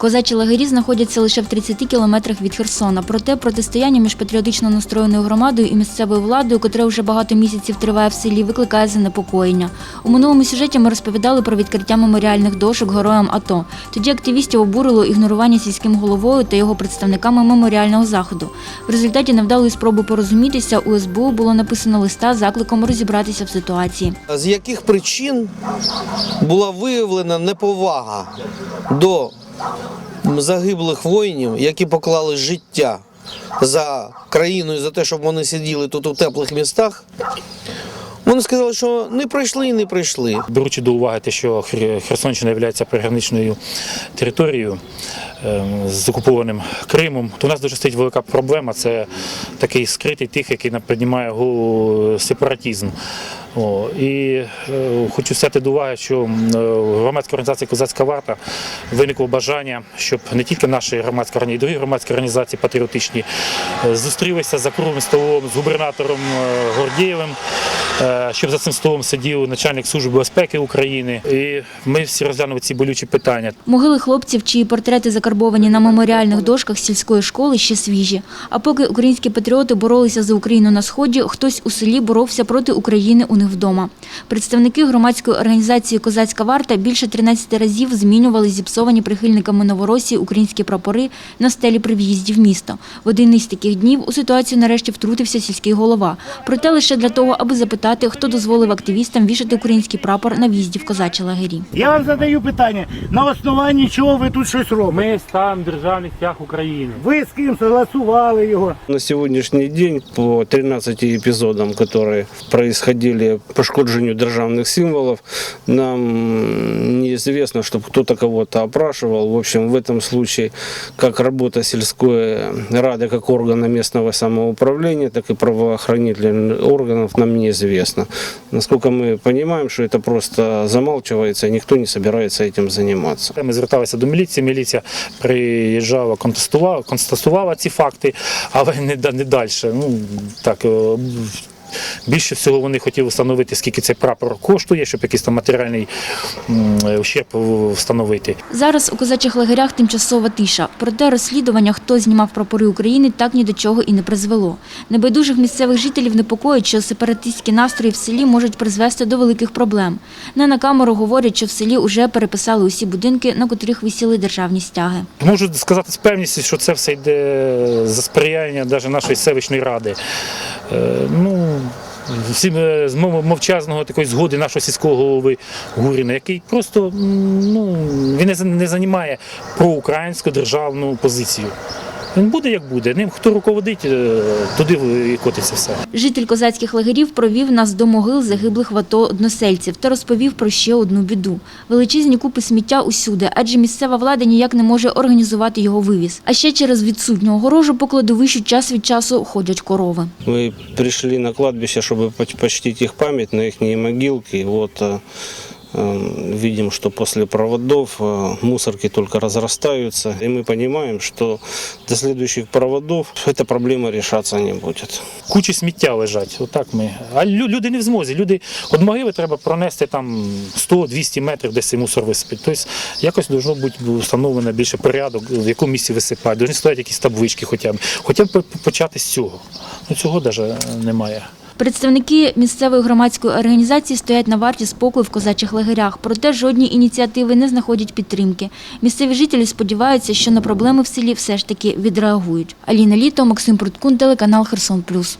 Козачі лагері знаходяться лише в 30 кілометрах від Херсона. Проте протистояння між патріотично настроєною громадою і місцевою владою, котре вже багато місяців триває в селі, викликає занепокоєння. У минулому сюжеті ми розповідали про відкриття меморіальних дошок героям АТО. Тоді активістів обурило ігнорування сільським головою та його представниками меморіального заходу. В результаті невдалої спроби порозумітися у СБУ було написано листа з закликом розібратися в ситуації. З яких причин була виявлена неповага до загиблих воїнів, які поклали життя за країну і за те, щоб вони сиділи тут у теплих містах? Вони сказали, що не прийшли і не прийшли. Беручи до уваги те, що Херсонщина є приграничною територією ем, з окупованим Кримом, то у нас дуже стоїть велика проблема. Це такий скритий тих, який піднімає голову сепаратизм. О, і е, хочу взяти до уваги, що е, в громадській організації Козацька варта виникло бажання, щоб не тільки наші громадські організації, і другі громадські організації патріотичні е, зустрілися за круглим столом з губернатором е, Гордієвим, е, щоб за цим столом сидів начальник Служби безпеки України. І ми всі розглянули ці болючі питання. Могили хлопців, чиї портрети закарбовані на меморіальних дошках сільської школи, ще свіжі. А поки українські патріоти боролися за Україну на сході, хтось у селі боровся проти України у них вдома. Представники громадської організації Козацька варта більше 13 разів змінювали зіпсовані прихильниками Новоросії українські прапори на стелі при в'їзді в місто. В один із таких днів у ситуацію нарешті втрутився сільський голова. Проте лише для того, аби запитати, хто дозволив активістам вішати український прапор на в'їзді в козачі лагері. Я вам задаю питання, на основанні чого ви тут щось робите? Ми стан державних стяг України. Ви з ким согласували його? На сегодняшний день по 13 эпизодам, которые происходили по шкоджению державных символов, нам неизвестно, чтобы кто-то кого-то опрашивал. В общем, в этом случае как работа сельской рады, как органа местного самоуправления, так и правоохранительных органов нам неизвестно. Насколько мы понимаем, что это просто замалчивается, и никто не собирается этим заниматься. Ми зверталися до міліції. Міліція приїжджала, контестувала, констатувала ці факти, але не, да- не далі. Ну так. Більше всього вони хотіли встановити, скільки цей прапор коштує, щоб якийсь там матеріальний ущерб встановити. Зараз у козачих лагерях тимчасова тиша. Проте розслідування, хто знімав прапори України, так ні до чого і не призвело. Небайдужих місцевих жителів непокоїть, що сепаратистські настрої в селі можуть призвести до великих проблем. Не на камеру говорять, що в селі вже переписали усі будинки, на котрих висіли державні стяги. Можу сказати з певністю, що це все йде за сприяння навіть нашої селищної ради. Е, Ну, всім е, з мов- мовчазного такої згоди нашого сільського голови Гуріна, який просто ну, він не займає проукраїнську державну позицію. Він буде як буде. Ним хто руководить, е, туди і котиться все. Житель козацьких лагерів провів нас до могил загиблих в АТО односельців та розповів про ще одну біду. Величезні купи сміття усюди, адже місцева влада ніяк не може організувати його вивіз. А ще через відсутню огорожу по кладовищу час від часу ходять корови. Мы пришли на кладбище, чтобы поч- почтить их память на их могилки. И вот э, э, видим, что после проводов э, мусорки только разрастаются. И мы понимаем, что до следующих проводов эта проблема решаться не будет. кучі сміття лежать. Отак ми. А лю- люди не в змозі. Люди від могили треба пронести там 100-200 метрів, десь цей мусор висипати. Тобто якось должно бути встановлено більше порядок, в якому місці висипати. Должні стояти якісь таблички хоча б. Хоча б по- почати з цього. Ну цього навіть немає. Представники місцевої громадської організації стоять на варті спокою в козачих лагерях, проте жодні ініціативи не знаходять підтримки. Місцеві жителі сподіваються, що на проблеми в селі все ж таки відреагують. Аліна Літо, Максим Пруткун, телеканал Херсон Плюс.